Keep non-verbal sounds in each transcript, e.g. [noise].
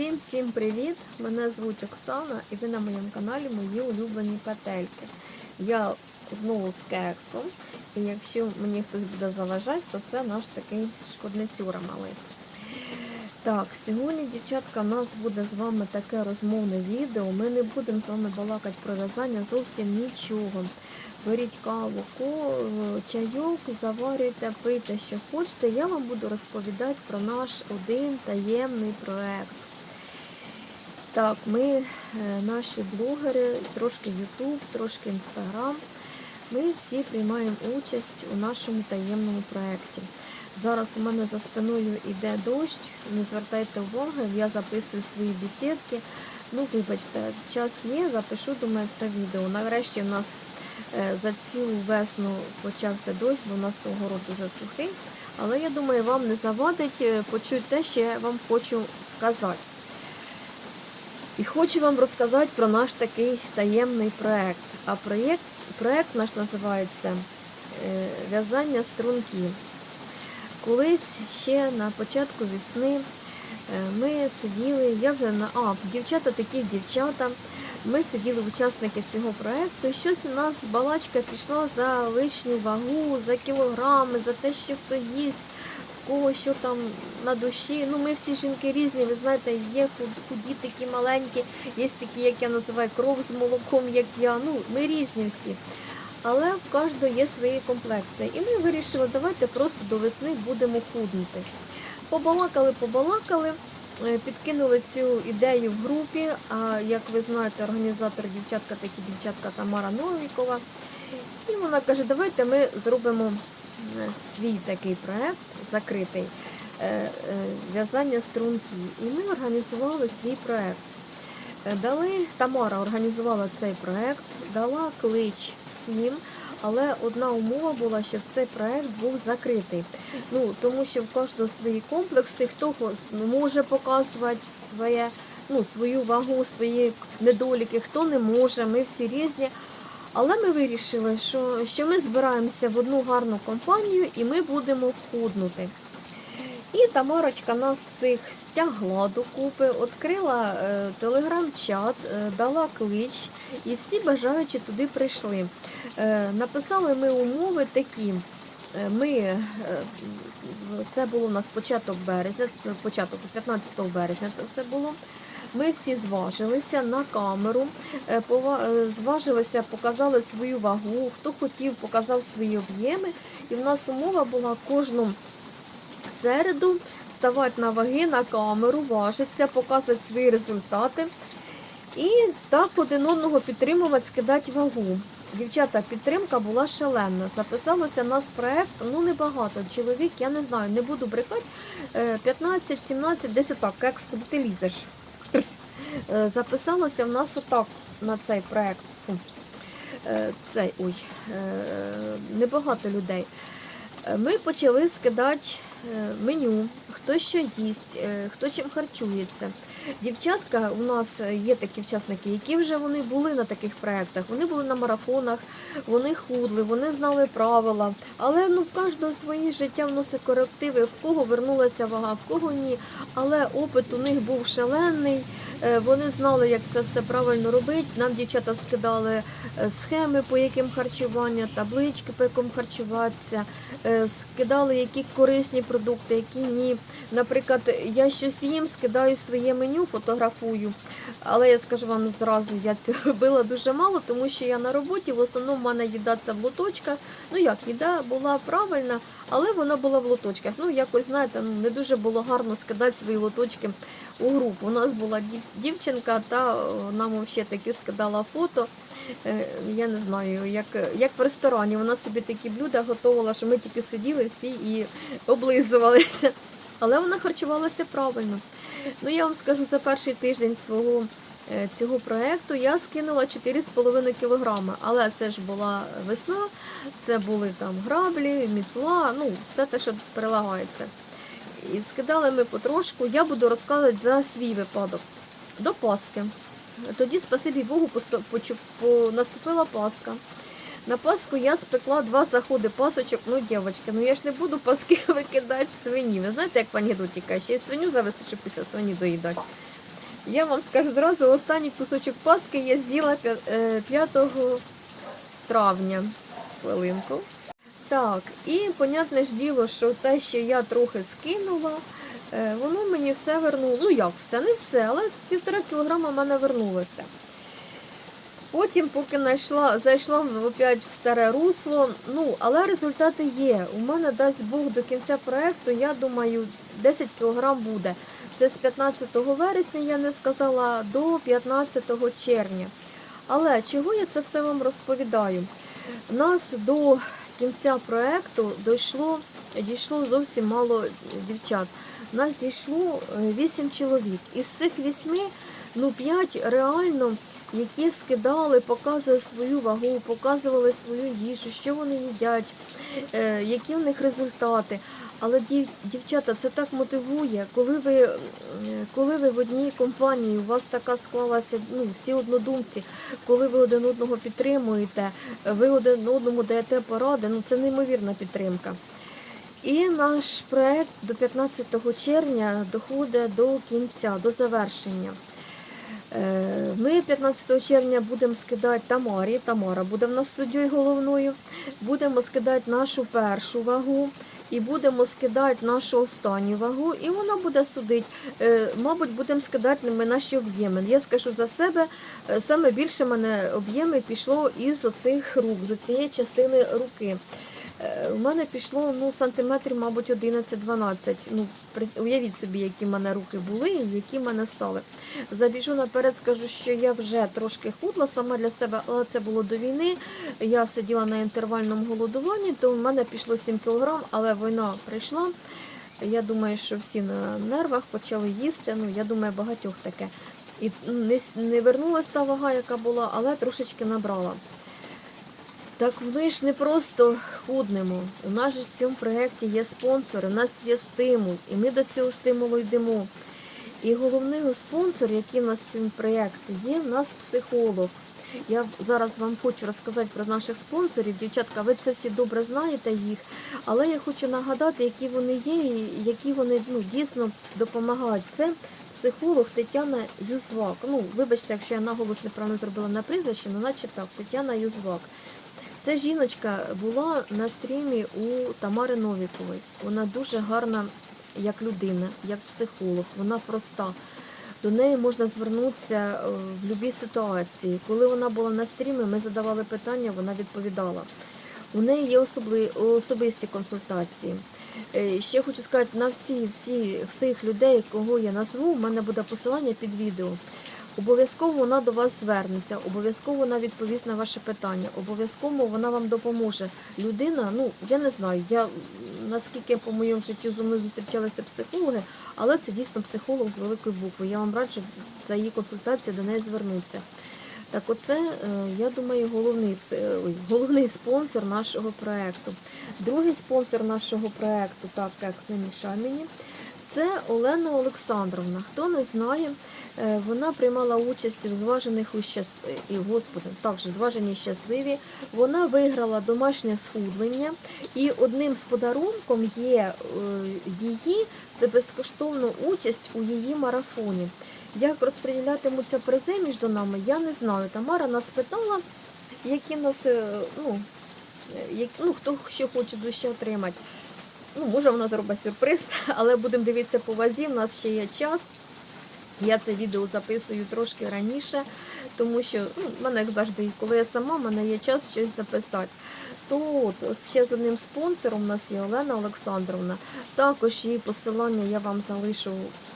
Всім-всім привіт! Мене звуть Оксана і ви на моєму каналі Мої улюблені петельки. Я знову з кексом, і якщо мені хтось буде заважати, то це наш такий шкодницюра малий. Так, сьогодні, дівчатка, у нас буде з вами таке розмовне відео. Ми не будемо з вами балакати про в'язання зовсім нічого. Беріть каву, чайок, заварюйте, пийте, що хочете. Я вам буду розповідати про наш один таємний проект. Так, ми, е, наші блогери, трошки YouTube, трошки Instagram. Ми всі приймаємо участь у нашому таємному проєкті. Зараз у мене за спиною йде дощ, не звертайте уваги, я записую свої бесідки. Ну, вибачте, час є, запишу, думаю, це відео. Нарешті в нас е, за цілу весну почався дощ, бо у нас огород дуже сухий. Але я думаю, вам не завадить е, почути те, що я вам хочу сказати. І хочу вам розказати про наш такий таємний проєкт. А проєкт, проєкт наш називається е, В'язання струнків. Колись ще на початку весни е, ми сиділи, я вже на а, дівчата такі дівчата. Ми сиділи учасники цього проєкту, і щось у нас балачка пішла за лишню вагу, за кілограми, за те, що хто їсть, кого що там на душі. Ну, ми всі жінки різні, ви знаєте, є худ- худі такі маленькі, є такі, як я називаю, кров з молоком, як я. Ну, ми різні всі. Але в кожного є свої комплекції. І ми вирішили, давайте просто до весни будемо худнути. Побалакали, побалакали, е, підкинули цю ідею в групі. А як ви знаєте, організатор дівчатка, такі дівчатка Тамара Новікова. І вона каже, давайте ми зробимо свій такий проект закритий е, е, в'язання струнків. І ми організували свій проект. Е, Дали Тамара організувала цей проект, дала клич всім, але одна умова була, щоб цей проект був закритий. Ну тому що в кожного свої комплекси, хто може показувати своє, ну, свою вагу, свої недоліки, хто не може. Ми всі різні. Але ми вирішили, що, що ми збираємося в одну гарну компанію і ми будемо худнути. І Тамарочка нас всіх стягла докупи, відкрила е, телеграм-чат, е, дала клич, і всі бажаючі туди прийшли. Е, написали ми умови такі. Е, Ми, е, це було у нас початок березня, початок 15 березня це все було. Ми всі зважилися на камеру, е, е, зважилися, показали свою вагу, хто хотів, показав свої об'єми. І в нас умова була кожну середу ставати на ваги на камеру, важитися, показувати свої результати. І так один одного підтримувати, скидати вагу. Дівчата, підтримка була шалена. Записалося нас проект, ну небагато. Чоловік, я не знаю, не буду брехати. е, 15, 17, десь отак, як куди ти лізеш. Е, Записалося в нас отак на цей проект. Е, Цей, ой, е, небагато людей. Ми почали скидати меню, хто що їсть, е, хто чим харчується. Дівчатка, у нас є такі учасники, які вже вони були на таких проєктах, вони були на марафонах, вони худли, вони знали правила. Але ну, в кожного своє життя вносить корективи, в кого вернулася вага, в кого ні. Але опит у них був шалений. е, Вони знали, як це все правильно робити. Нам дівчата скидали е, схеми, по яким харчування, таблички, по яким харчуватися, е, скидали які корисні продукти, які ні. Наприклад, я щось їм, скидаю своє меню, фотографую. Але я скажу вам зразу, я це [laughs] робила дуже мало, тому що я на роботі, в основному в мене їда це в лоточках. Ну як, їда була правильна, але вона була в лоточках. Ну, якось, знаєте, не дуже було гарно скидати свої лоточки у групу. У нас була дівчинка, та е, нам взагалі таки скидала фото. Е, Я не знаю, як, як в ресторані. Вона собі такі блюда готувала, що ми тільки сиділи всі і [laughs] облизувалися. Але вона харчувалася правильно. Ну, я вам скажу, за перший тиждень свого е, цього проєкту я скинула 4,5 кілограми. Але це ж була весна, це були там граблі, мітла, ну, все те, що прилагається. І скидали ми потрошку. Я буду розказувати за свій випадок. До Пасхи. Тоді, спасибі Богу, наступила Пасха. На Пасху я спекла два заходи пасочок. Ну, дівчатки, ну я ж не буду паски [laughs] викидати свині. Ви знаєте, як пані Дуті каже, ще свиню завести, щоб після свині доїдати. Я вам скажу зразу, останній кусочок паски я з'їла е, 5 травня. Хвилинку. Так, і понятне ж діло, що те, що я трохи скинула, е, воно мені все вернуло. Ну як все, не все, але півтора кілограма в мене вернулося. Потім, поки знайшла, зайшла опять в старе русло, ну, але результати є. У мене дасть Бог до кінця проекту, я думаю, 10 кг буде. Це з 15 вересня, я не сказала, до 15 червня. Але чого я це все вам розповідаю? Нас до кінця проекту дійшло, дійшло зовсім мало дівчат. Нас дійшло 8 чоловік. Із цих 8, ну 5 реально, які скидали, показували свою вагу, показували свою їжу, що вони їдять, е, які в них результати. Але дів- дівчата, це так мотивує, коли ви, коли ви в одній компанії, у вас така склалася, ну, всі однодумці, коли ви один одного підтримуєте, ви один одному даєте поради, ну це неймовірна підтримка. І наш проект до 15 червня доходить до кінця, до завершення. Е, Ми 15 червня будемо скидати Тамарі. Тамара буде в нас суддєю головною. Будемо скидати нашу першу вагу і будемо скидати нашу останню вагу, і вона буде судити. Е, Мабуть, будемо скидати ми наші об'єми. Я скажу за себе, е, саме більше мене об'єми пішло із оцих рук, з цієї частини руки. Е, У мене пішло ну, сантиметрів, мабуть, 11-12. Ну, уявіть собі, які в мене руки були і які в мене стали. Забіжу наперед, скажу, що я вже трошки худла сама для себе, але це було до війни. Я сиділа на інтервальному голодуванні, то в мене пішло 7 кг, але війна прийшла. Я думаю, що всі на нервах почали їсти. Ну, я думаю, багатьох таке. І ну, не, не вернулася та вага, яка була, але трошечки набрала. Так ми ж не просто худнемо. У нас же в цьому проєкті є спонсори, у нас є стимул, і ми до цього стимулу йдемо. І головний спонсор, який в нас в цьому проєкті, є в нас психолог. Я зараз вам хочу розказати про наших спонсорів. Дівчатка, ви це всі добре знаєте їх, але я хочу нагадати, які вони є і які вони ну, дійсно допомагають. Це психолог Тетяна Юзвак. Ну, вибачте, якщо я наголос неправильно зробила на прізвище, але наче так, Тетяна Юзвак. Ця жіночка була на стрімі у Тамари Новікової. Вона дуже гарна як людина, як психолог, вона проста. До неї можна звернутися е, в будь-якій ситуації. Коли вона була на стрімі, ми задавали питання, вона відповідала. У неї є особли, особисті консультації. Е, Ще хочу сказати, на всі, всі, всіх людей, кого я назву, в мене буде посилання під відео. Обов'язково вона до вас звернеться, обов'язково вона відповість на ваше питання, обов'язково вона вам допоможе. Людина, ну я не знаю, я наскільки по моєму життю зі мною зустрічалися психологи, але це дійсно психолог з великої букви. Я вам раджу за її консультацію до неї звернутися. Так, оце, е, я думаю, головний, головний спонсор нашого проекту. Другий спонсор нашого проекту, так, текст не мішай мені, це Олена Олександровна. Хто не знає, е, вона приймала участь в зважених у щас... і господи, також зважені щасливі. Вона виграла домашнє схудлення, і одним з подарунком є е, її це безкоштовна участь у її марафоні. Як розподілятимуться призи між нами, я не знаю. Тамара нас питала, які нас, е, ну, е, як, ну хто що хоче дужче отримати. Ну, може, вона зробить сюрприз, [laughs] але будемо дивитися по вазі. У нас ще є час. Я це відео записую трошки раніше, тому що ну, в мене завжди, коли я сама, в мене є час щось записати. То ще з одним спонсором у нас є Олена Олександровна. Також її посилання я вам залишу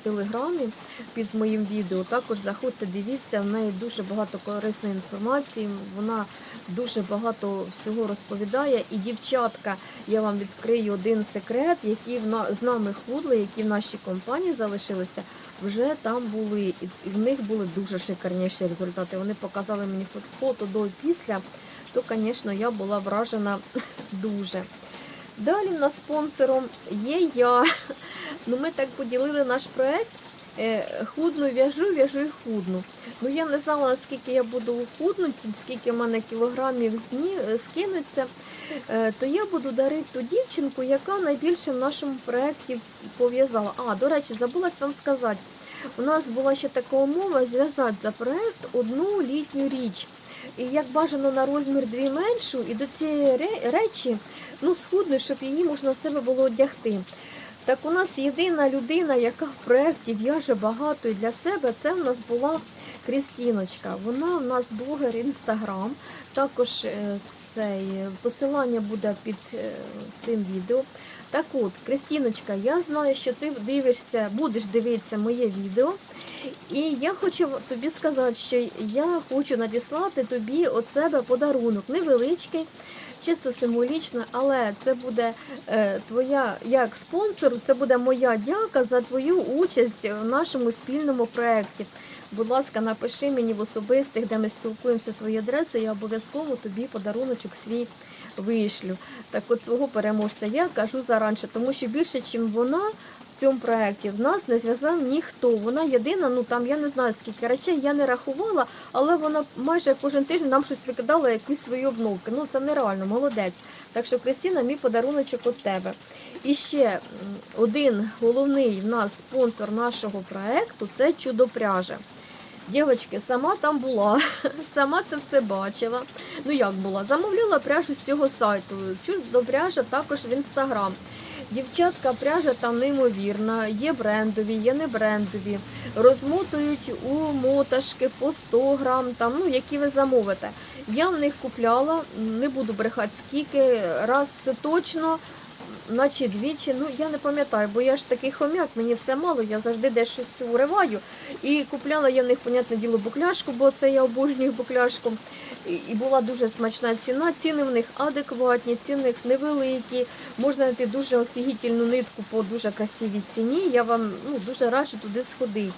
телеграмі під моїм відео. Також заходьте, дивіться, в неї дуже багато корисної інформації. Вона дуже багато всього розповідає. І дівчатка, я вам відкрию один секрет, які з нами худли, які в нашій компанії залишилися, вже там були. І в них були дуже шикарніші результати. Вони показали мені фото до і після. То, звісно, я була вражена [laughs] дуже. Далі в нас спонсором є я. Ну, ми так поділили наш проект. Е, Худну в'яжу, в'яжу і худну. Ну я не знала, наскільки я буду худнути, скільки в мене кілограмів е, скинуться. Е, То я буду дарити ту дівчинку, яка найбільше в нашому проєкті пов'язала. А, до речі, забулась вам сказати. у нас була ще така умова зв'язати за проект одну літню річ. І як бажано на розмір дві меншу, і до цієї речі ну, схудно, щоб її можна на себе було одягти. Так у нас єдина людина, яка в проєкті в'яже багато і для себе, це в нас була Крістіночка. Вона в нас блогер Інстаграм. Також е, цей посилання буде під е, цим відео. Так от, Крістіночка, я знаю, що ти дивишся, будеш дивитися моє відео. І я хочу тобі сказати, що я хочу надіслати тобі від себе подарунок невеличкий, чисто символічно, але це буде е, твоя як спонсор, це буде моя дяка за твою участь в нашому спільному проєкті. Будь ласка, напиши мені в особистих, де ми спілкуємося свої адреси, я обов'язково тобі подаруночок свій вишлю. Так от свого переможця я кажу заранше, тому що більше, ніж вона в цьому проєкті, в нас не зв'язав ніхто. Вона єдина, ну там я не знаю скільки речей, я не рахувала, але вона майже кожен тиждень нам щось викидала, якісь свої обновки. Ну це нереально, молодець. Так що, Кристина, мій подаруночок від тебе. І ще один головний в нас спонсор нашого проєкту це чудопряжа. Дівчатки, сама там була, [laughs] сама це все бачила. Ну як була? Замовляла пряжу з цього сайту. Чудопряжа також в інстаграм. Дівчатка, пряжа там неймовірна, є брендові, є не брендові. Розмотують у моташки по 100 грам, там, ну, які ви замовите. Я в них купляла, не буду брехати скільки, раз це точно, наче двічі. Ну я не пам'ятаю, бо я ж такий хомяк, мені все мало, я завжди десь щось уриваю. І купляла я в них, понятне діло, букляшку, бо це я обожнюю букляшку. І була дуже смачна ціна. Ціни в них адекватні, ціни невеликі. Можна знайти дуже офігітельну нитку по дуже красивій ціні. Я вам ну, дуже раджу туди сходити.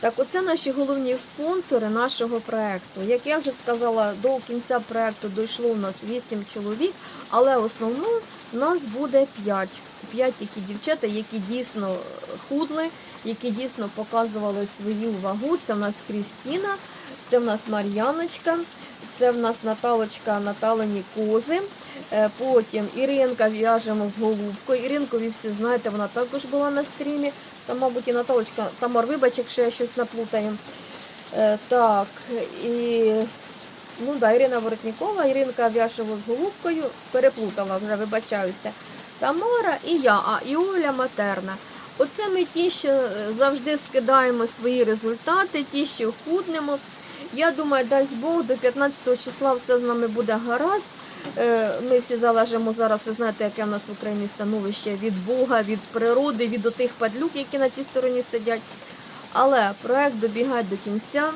Так, оце наші головні спонсори нашого проекту. Як я вже сказала, до кінця проекту дійшло у нас 8 чоловік, але основно в нас буде 5. 5 такі дівчата, які дійсно худли, які дійсно показували свою вагу. Це в нас Крістіна, це в нас Мар'яночка, це в нас Наталочка Наталені Кози. Е, Потім Іринка в'яжемо з голубкою. Іринкові всі знаєте, вона також була на стрімі. Там, мабуть, і Наталочка, Тамар, вибач, якщо я щось наплутаю. Е, Так, і ну да, Ірина Воротнікова, Іринка в'яжемо з голубкою, переплутала вже, вибачаюся. Тамара і я, а і Оля Матерна. Оце ми ті, що е, завжди скидаємо свої результати, ті, що худнемо. Я думаю, дасть Бог, до 15 числа все з нами буде гаразд. Е, Ми всі залежимо зараз, ви знаєте, яке в нас в Україні становище від Бога, від природи, від отих падлюк, які на тій стороні сидять. Але проект добігає до кінця.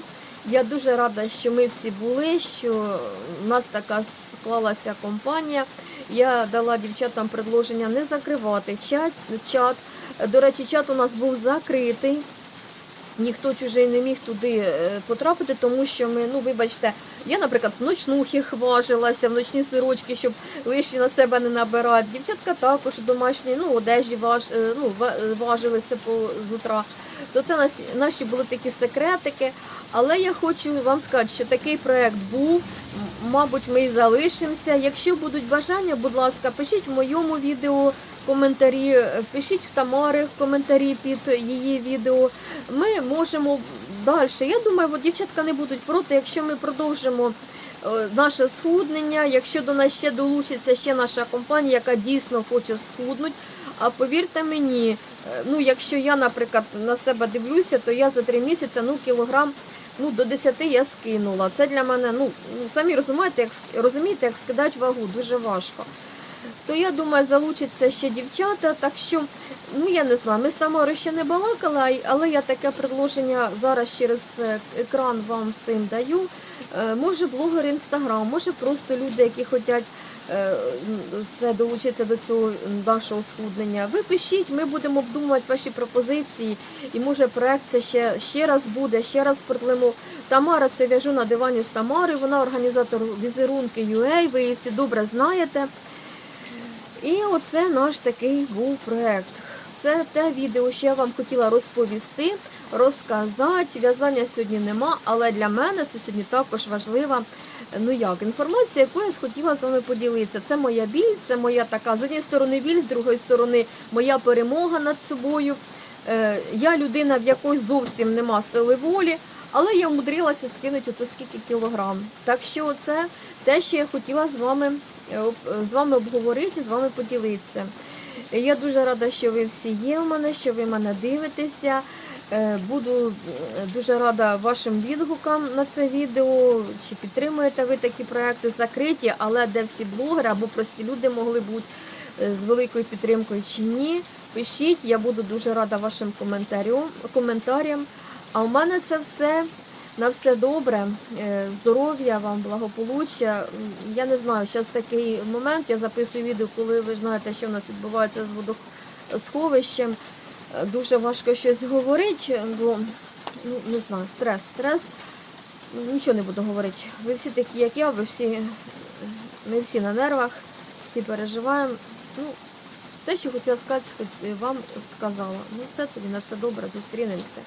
Я дуже рада, що ми всі були, що в нас така склалася компанія. Я дала дівчатам предложення не закривати чат. чат. До речі, чат у нас був закритий. Ніхто чужий не міг туди е, потрапити, тому що ми, ну вибачте, я, наприклад, в ночнухи хважилася, в ночні сирочки, щоб лишні на себе не набирати. Дівчатка також у домашній ну, одежі важ, е, ну, важилися по, з утра. То це наші були такі секретики. Але я хочу вам сказати, що такий проект був. Мабуть, ми і залишимося. Якщо будуть бажання, будь ласка, пишіть в моєму відео коментарі, пишіть в Тамари в коментарі під її відео. Ми можемо далі. Я думаю, от дівчатка не будуть проти, якщо ми продовжимо е, наше схуднення, якщо до нас ще долучиться ще наша компанія, яка дійсно хоче схуднути. А повірте мені, е, ну якщо я, наприклад, на себе дивлюся, то я за три місяці ну, кілограм ну, до 10 я скинула. Це для мене, ну, самі розумієте, як розумієте, як скидати вагу, дуже важко. То я думаю, залучаться ще дівчата. Так що, ну я не знаю, ми з Тамарою ще не балакали, але я таке предложення зараз через е, екран вам всім даю. Е, Може блогер інстаграм, може просто люди, які хочуть е, це долучитися до цього нашого схуднення. Ви пишіть, ми будемо обдумувати ваші пропозиції. І може проект це ще, ще раз буде, ще раз продлимо. Тамара це в'яжу на дивані з Тамарою. Вона організатор візерунки UA, ви її всі добре знаєте. І оце наш такий був проект. Це те відео, що я вам хотіла розповісти, розказати. В'язання сьогодні нема, але для мене це сьогодні також важлива ну як, інформація, яку я хотіла з вами поділитися. Це моя біль, це моя така з однієї сторони біль, з другої сторони моя перемога над собою. Е, Я людина, в якої зовсім нема сили волі, але я вмудрилася скинути оце скільки кілограм. Так що це те, що я хотіла з вами, з вами обговорити, з вами поділитися. Я дуже рада, що ви всі є у мене, що ви мене дивитеся. Е, Буду е, дуже рада вашим відгукам на це відео. Чи підтримуєте ви такі проекти закриті, але де всі блогери або прості люди могли бути е, з великою підтримкою чи ні. Пишіть, я буду дуже рада вашим коментарям. А у мене це все. На все добре, Е, здоров'я вам, благополуччя. Я не знаю, зараз такий момент. Я записую відео, коли ви знаєте, що в нас відбувається з водосховищем. Дуже важко щось говорити, бо ну, не знаю, стрес, стрес. Ну, Нічого не буду говорити. Ви всі такі, як я, ви всі, ми всі на нервах, всі переживаємо. Ну, те, що хотіла сказати, вам сказала. Ну, все тобі на все добре, зустрінемося.